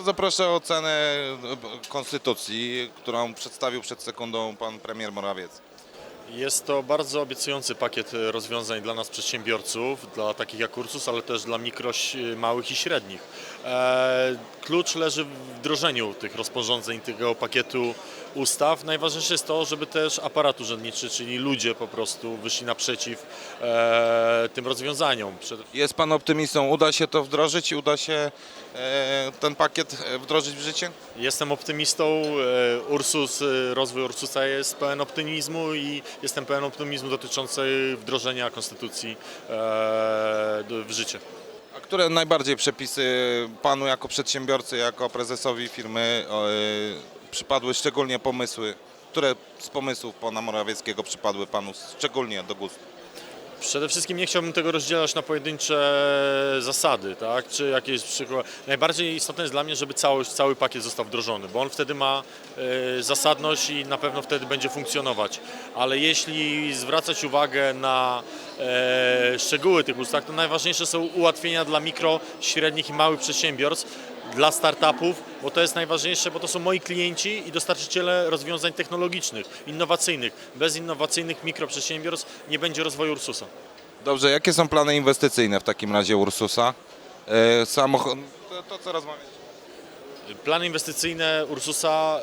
Bardzo proszę o ocenę e, konstytucji, którą przedstawił przed sekundą pan premier Morawiecki. Jest to bardzo obiecujący pakiet e, rozwiązań dla nas przedsiębiorców, dla takich jak Ursus, ale też dla mikro, ś- małych i średnich. E, Klucz leży w wdrożeniu tych rozporządzeń, tego pakietu ustaw. Najważniejsze jest to, żeby też aparat urzędniczy, czyli ludzie po prostu wyszli naprzeciw e, tym rozwiązaniom. Jest pan optymistą? Uda się to wdrożyć i uda się e, ten pakiet wdrożyć w życie? Jestem optymistą. e, Ursus, e, rozwój Ursusa jest pełen optymizmu i jestem pełen optymizmu dotyczący wdrożenia konstytucji e, w życie. A które najbardziej przepisy panu jako przedsiębiorcy, jako prezesowi firmy e, przypadły szczególnie pomysły? Które z pomysłów pana Morawieckiego przypadły panu szczególnie do gustu? Przede wszystkim nie chciałbym tego rozdzielać na pojedyncze zasady, tak? czy jakieś przykłady. Najbardziej istotne jest dla mnie, żeby całość, cały pakiet został wdrożony, bo on wtedy ma e, zasadność i na pewno wtedy będzie funkcjonować. Ale jeśli zwracać uwagę na e, szczegóły tych ustaw, to najważniejsze są ułatwienia dla mikro, średnich i małych przedsiębiorstw, dla startupów, bo to jest najważniejsze, bo to są moi klienci i dostarczyciele rozwiązań technologicznych, innowacyjnych. Bez innowacyjnych mikroprzedsiębiorstw nie będzie rozwoju Ursusa. Dobrze, jakie są plany inwestycyjne w takim razie Ursusa? E, samochod... To, to co rozmawialiśmy. Plany inwestycyjne Ursusa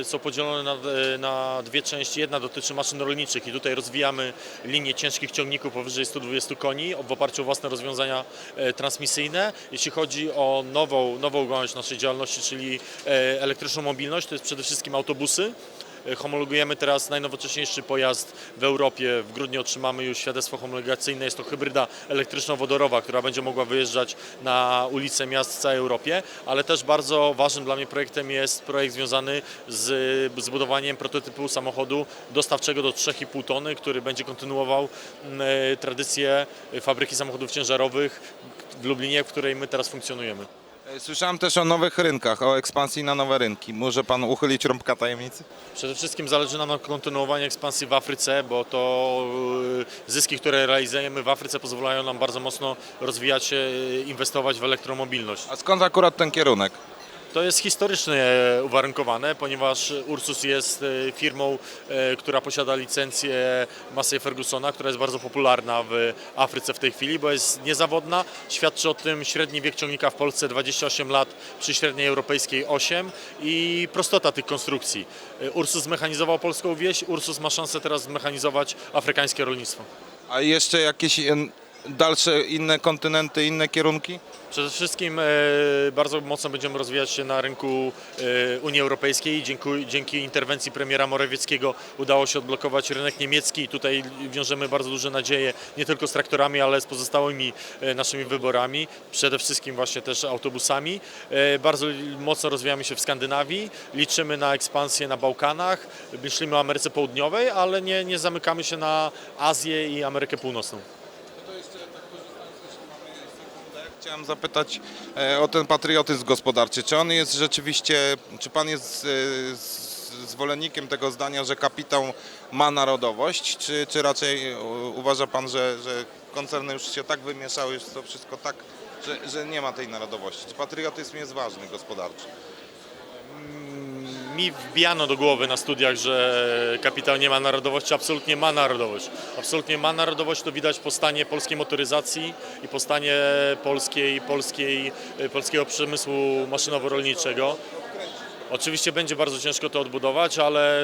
e, są podzielone na, e, na dwie części. Jedna dotyczy maszyn rolniczych i tutaj rozwijamy linię ciężkich ciągników powyżej 120 koni w oparciu o własne rozwiązania e, transmisyjne. Jeśli chodzi o nową, nową gałąź naszej działalności, czyli elektryczną mobilność, to jest przede wszystkim autobusy. E, Homologujemy teraz najnowocześniejszy pojazd w Europie. W grudniu otrzymamy już świadectwo homologacyjne. Jest to hybryda elektryczno-wodorowa, która będzie mogła wyjeżdżać na ulice miast w całej Europie, ale też bardzo ważnym dla mnie projektem jest projekt związany z zbudowaniem prototypu samochodu dostawczego do 3,5 tony, który będzie kontynuował mm, e, tradycję fabryki samochodów ciężarowych w Lublinie, w której my teraz funkcjonujemy. E, Słyszałem też o nowych rynkach, o ekspansji na nowe rynki. Może pan uchylić rąbka tajemnicy? Przede wszystkim zależy nam na kontynuowaniu ekspansji w Afryce, bo to y, zyski, które realizujemy w Afryce pozwalają nam bardzo mocno rozwijać się, inwestować w elektromobilność. A skąd akurat ten kierunek? To jest historycznie uwarunkowane, ponieważ Ursus jest e, firmą, e, która posiada licencję Massey Fergusona, która jest bardzo popularna w Afryce w tej chwili, bo jest niezawodna. Świadczy o tym średni wiek ciągnika w Polsce 28 lat, przy średniej europejskiej 8 i prostota tych konstrukcji. E, Ursus zmechanizował polską wieś, Ursus ma szansę teraz zmechanizować afrykańskie rolnictwo. A jeszcze jakieś dalsze inne kontynenty, inne kierunki? Przede wszystkim e, bardzo mocno będziemy rozwijać się na rynku e, Unii Europejskiej. Dzięki, dzięki interwencji premiera Morawieckiego udało się odblokować rynek niemiecki i tutaj wiążemy bardzo duże nadzieje nie tylko z traktorami, ale z pozostałymi e, naszymi wyborami, przede wszystkim właśnie też autobusami. Bardzo mocno rozwijamy się w Skandynawii, liczymy na ekspansję na Bałkanach, myślimy o Ameryce Południowej, ale nie, nie zamykamy się na Azję i Amerykę Północną. Chciałem zapytać e, o ten patriotyzm gospodarczy. Czy on jest rzeczywiście, czy pan jest e, zwolennikiem tego zdania, że kapitał ma narodowość, czy, czy raczej uważa pan, że, że koncerny już się tak wymieszały, już to wszystko tak, że, że nie ma tej narodowości? Czy patriotyzm jest ważny gospodarczy? Mi wbijano do głowy na studiach, że kapitał nie ma narodowości, absolutnie ma narodowość. Absolutnie ma narodowość, to widać po stanie polskiej motoryzacji i po stanie polskiej, polskiej, polskiego przemysłu maszynowo-rolniczego. Oczywiście będzie bardzo ciężko to odbudować, ale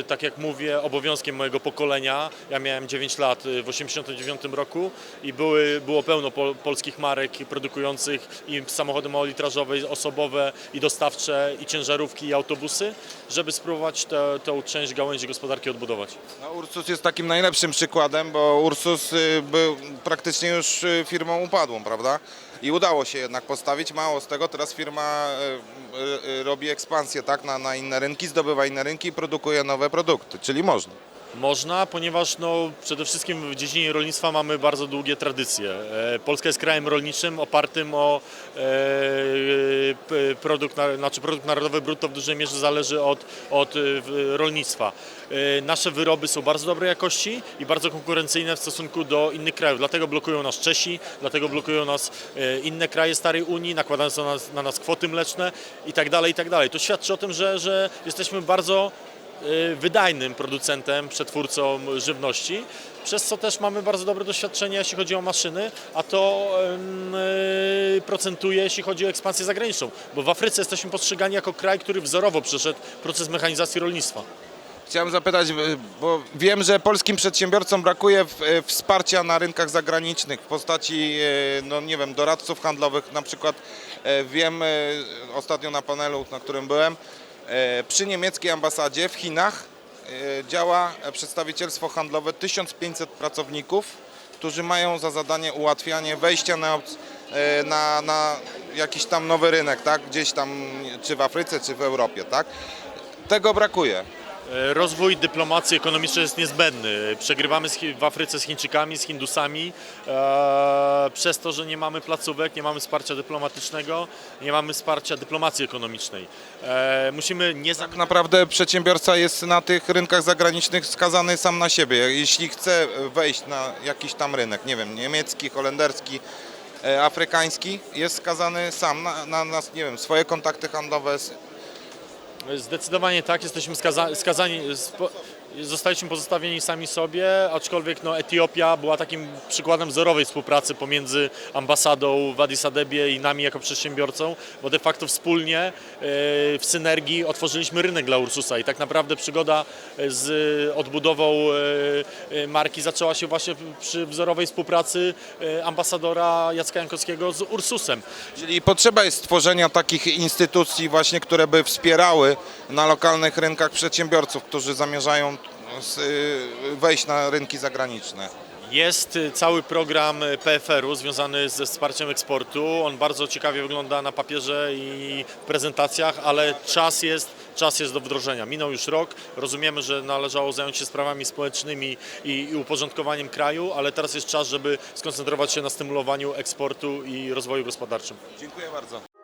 y, tak jak mówię, obowiązkiem mojego pokolenia, ja miałem 9 lat y, w 1989 roku i były, było pełno pol, polskich marek produkujących i samochody małolitrażowe, osobowe, i dostawcze, i ciężarówki, i autobusy, żeby spróbować tę część gałęzi gospodarki odbudować. No, Ursus jest takim najlepszym przykładem, bo Ursus y, był praktycznie już firmą upadłą, prawda? I udało się jednak postawić. Mało z tego, teraz firma y, y, y, robi ekspansję tak, na, na inne rynki, zdobywa inne rynki i produkuje nowe produkty, czyli można. Można, ponieważ no, przede wszystkim w dziedzinie rolnictwa mamy bardzo długie tradycje. E, Polska jest krajem rolniczym opartym o e, produkt, na- znaczy produkt narodowy brutto w dużej mierze zależy od, od e, rolnictwa. E, Nasze wyroby są bardzo dobrej jakości i bardzo konkurencyjne w stosunku do innych krajów. Dlatego blokują nas Czesi, dlatego blokują nas inne kraje starej Unii, nakładając na nas, na nas kwoty mleczne i tak dalej, i tak. To świadczy o tym, że, że jesteśmy bardzo wydajnym producentem, przetwórcą żywności, przez co też mamy bardzo dobre doświadczenie, jeśli chodzi o maszyny, a to y, procentuje, jeśli chodzi o ekspansję zagraniczną, bo w Afryce jesteśmy postrzegani jako kraj, który wzorowo przeszedł proces mechanizacji rolnictwa. Chciałem zapytać, y, bo wiem, że polskim przedsiębiorcom brakuje y, wsparcia na rynkach zagranicznych w postaci, y, no nie wiem, doradców handlowych. Na przykład y, wiem y, ostatnio na panelu, na którym byłem, y, przy niemieckiej ambasadzie w Chinach y, działa przedstawicielstwo handlowe 1500 pracowników, którzy mają za zadanie ułatwianie wejścia na, y, na, na jakiś tam nowy rynek, tak? Gdzieś tam, czy w Afryce, czy w Europie, tak? Tego brakuje. E, Rozwój dyplomacji ekonomicznej jest niezbędny. Przegrywamy w Afryce z Chińczykami, z Hindusami, e, przez to, że nie mamy placówek, nie mamy wsparcia dyplomatycznego, nie mamy wsparcia dyplomacji ekonomicznej. E, musimy nie. Tak naprawdę przedsiębiorca jest na tych rynkach zagranicznych skazany sam na siebie. Jeśli chce wejść na jakiś tam rynek, nie wiem, niemiecki, holenderski, afrykański, jest skazany sam na, na, na nie wiem, swoje kontakty handlowe. Zdecydowanie tak, jesteśmy skaza- skazani, zostaliśmy pozostawieni sami sobie, aczkolwiek no, Etiopia była takim przykładem wzorowej współpracy pomiędzy ambasadą w Addis Abebie i nami jako przedsiębiorcą, bo de facto wspólnie e, w synergii otworzyliśmy rynek dla Ursusa i tak naprawdę przygoda z odbudową e, e, marki zaczęła się właśnie przy wzorowej współpracy e, ambasadora Jacka Jankowskiego z Ursusem. Czyli potrzeba jest stworzenia takich instytucji właśnie, które by wspierały na lokalnych rynkach przedsiębiorców, którzy zamierzają s- y, wejść na rynki zagraniczne. Jest y, cały program y, PFR-u związany ze wsparciem eksportu. On bardzo ciekawie wygląda na papierze i w prezentacjach, ale czas jest, czas jest do wdrożenia. Minął już rok. Rozumiemy, że należało zająć się sprawami społecznymi i, i uporządkowaniem kraju, ale teraz jest czas, żeby skoncentrować się na stymulowaniu eksportu i rozwoju gospodarczym. Dziękuję bardzo.